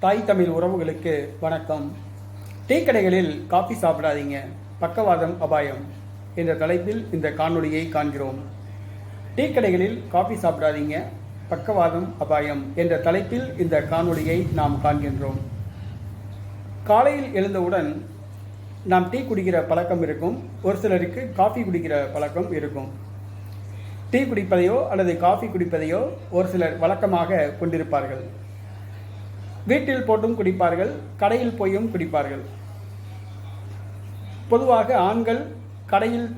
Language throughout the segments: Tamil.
தாய் தமிழ் உறவுகளுக்கு வணக்கம். டீ கடைகளில் காஃபி சாப்பிடாதீங்க. பக்கவாதம் அபாயம் என்ற தலைப்பில் இந்த காணொளியை காண்கிறோம். டீ கடைகளில் காஃபி சாப்பிடாதீங்க. பக்கவாதம் அபாயம் என்ற தலைப்பில் இந்த காணொளியை நாம் காண்கின்றோம். காலையில் எழுந்தவுடன் நாம் டீ குடிக்கிற பழக்கம் இருக்கும். ஒரு சிலருக்கு காஃபி குடிக்கிற பழக்கம் இருக்கும். டீ குடிப்பதையோ அல்லது காஃபி குடிப்பதையோ ஒரு சிலர் வழக்கமாக கொண்டிருப்பார்கள். வீட்டில் போட்டும் குடிப்பார்கள் கடையில் போயும் குடிப்பார்கள். பொதுவாக ஆண்கள் கடையில்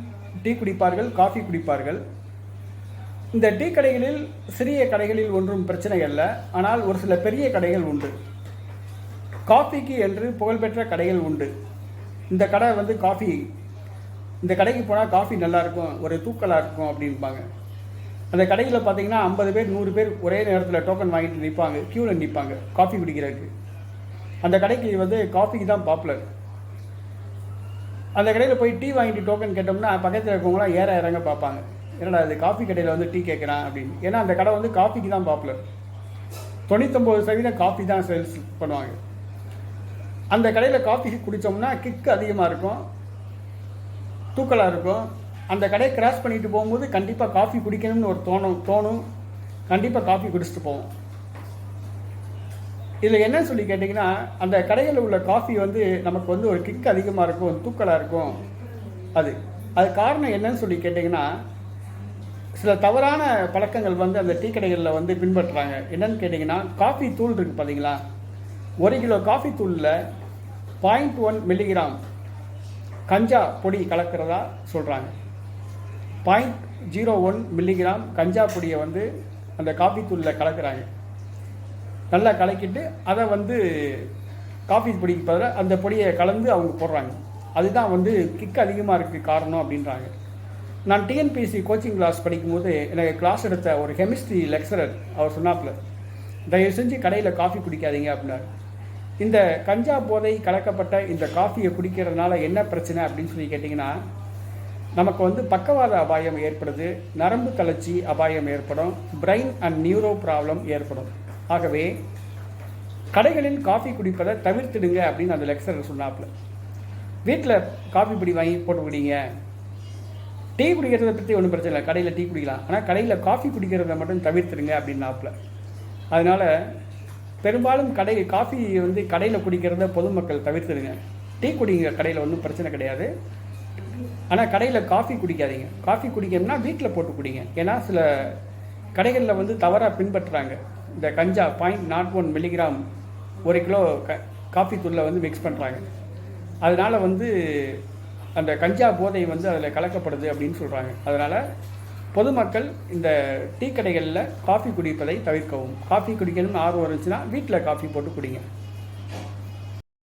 டீ குடிப்பார்கள் காஃபி குடிப்பார்கள். இந்த டீ கடைகளில் சிறிய கடைகளில் ஒன்றும் பிரச்சனை அல்ல ஆனால் ஒரு சில பெரிய கடைகள் உண்டு. காஃபிக்கு என்று புகழ்பெற்ற கடைகள் உண்டு. இந்த கடை வந்து காஃபி. இந்த கடைக்கு போனால் காஃபி நல்லா இருக்கும் ஒரு தூக்கலாக இருக்கும் அப்படின்பாங்க அந்த கடையில் பார்த்தீங்கன்னா ஐம்பது பேர் நூறு பேர் ஒரே நேரத்தில் டோக்கன் வாங்கிட்டு நிற்பாங்க க்யூவில் நிற்பாங்க காஃபி குடிக்கிறதுக்கு. அந்த கடைக்கு வந்து காஃபிக்கு தான் பாப்புலர் அந்த கடையில் போய் டீ வாங்கிட்டு டோக்கன் கேட்டோம்னா பக்கத்தில் இருக்கவங்களாம் ஏற இறங்க பார்ப்பாங்க. என்னடா இது காஃபி கடையில் வந்து டீ கேட்குறான் அப்படின்னு. ஏன்னா அந்த கடை வந்து காஃபிக்கு தான் பாப்புலர் தொண்ணூத்தொம்பது சதவீதம் காஃபி தான் சேல்ஸ் பண்ணுவாங்க. அந்த கடையில் காஃபி குடித்தோம்னா கிக் அதிகமாக இருக்கும் தூக்கலாக இருக்கும். அந்த கடையை கிராஸ் பண்ணிட்டு போகும்போது கண்டிப்பாக காஃபி குடிக்கணும்னு ஒரு தோணும் தோணும். கண்டிப்பாக காஃபி குடிச்சிட்டு போவோம். இதில் என்ன சொல்லி கேட்டிங்கன்னா அந்த கடையில் உள்ள காஃபி வந்து நமக்கு வந்து ஒரு கிக் அதிகமாக இருக்கும் தூக்கலாக இருக்கும். அது. அது காரணம் என்னன்னு சொல்லி கேட்டிங்கன்னா சில தவறான பழக்கங்கள் வந்து அந்த டீ கடைகளில் வந்து பின்பற்றுறாங்க. என்னன்னு கேட்டிங்கன்னா காஃபி தூள் இருக்குது பார்த்தீங்களா ஒரு கிலோ காஃபி தூளில் பாயிண்ட் ஒன் மில்லிகிராம் கஞ்சா பொடி கலக்கிறதா சொல்கிறாங்க பாயிண்ட் ஜீரோ ஒன் மில்லிகிராம் கஞ்சா பொடியை வந்து அந்த காஃபி தூளில் கலக்கிறாங்க. நல்லா கலக்கிட்டு அதை வந்து காஃபி பொடிக்கு பதிலாக அந்த பொடியை கலந்து அவங்க போடுறாங்க. அதுதான் வந்து கிக் அதிகமாக இருக்குது காரணம் அப்படின்றாங்க. நான் டிஎன்பிஎஸ்சி கோச்சிங் கிளாஸ் படிக்கும்போது எனக்கு கிளாஸ் எடுத்த ஒரு கெமிஸ்ட்ரி லெக்சரர் அவர் சொன்னாப்புல தயவு செஞ்சு கடையில் காஃபி குடிக்காதீங்க அப்படின்னாரு. இந்த கஞ்சா போதை கலக்கப்பட்ட இந்த காஃபியை குடிக்கிறதுனால என்ன பிரச்சனை அப்படின்னு சொல்லி கேட்டிங்கன்னா நமக்கு வந்து பக்கவாத அபாயம் ஏற்படுது நரம்பு தளர்ச்சி அபாயம் ஏற்படும் பிரெயின் அண்ட் நியூரோ ப்ராப்ளம் ஏற்படும். ஆகவே கடைகளில் காஃபி குடிப்பதை தவிர்த்துடுங்க அப்படின்னு அந்த லெக்சரர் சொன்னாப்புல. வீட்டில் காஃபி பிடி வாங்கி போட்டு குடிங்க. டீ குடிக்கிறத பற்றி ஒன்றும் பிரச்சனை இல்லை. கடையில் டீ குடிக்கலாம். ஆனால் கடையில் காஃபி குடிக்கிறத மட்டும் தவிர்த்துடுங்க அப்படின்னாப்புல. அதனால் பெரும்பாலும் கடை காஃபி வந்து கடையில் குடிக்கிறத பொதுமக்கள் தவிர்த்துடுங்க. டீ குடிங்க கடையில் ஒன்றும் பிரச்சனை கிடையாது. ஆனால் கடையில் காஃபி குடிக்காதீங்க. காஃபி குடிக்கணும்னா வீட்டில் போட்டு குடிங்க. ஏன்னா சில கடைகளில் வந்து தவறாக பின்பற்றுறாங்க. இந்த கஞ்சா பாயிண்ட் நாட் ஒன் மில்லிகிராம் ஒரு கிலோ க காஃபி தூளில் வந்து மிக்ஸ் பண்ணுறாங்க அதனால் வந்து அந்த கஞ்சா போதை வந்து அதில் கலக்கப்படுது அப்படின்னு சொல்கிறாங்க அதனால் பொதுமக்கள் இந்த டீ கடைகளில் காஃபி குடிப்பதை தவிர்க்கவும். காஃபி குடிக்கணும்னு ஆர்வம் இருந்துச்சுன்னா வீட்டில் காஃபி போட்டு குடிங்க.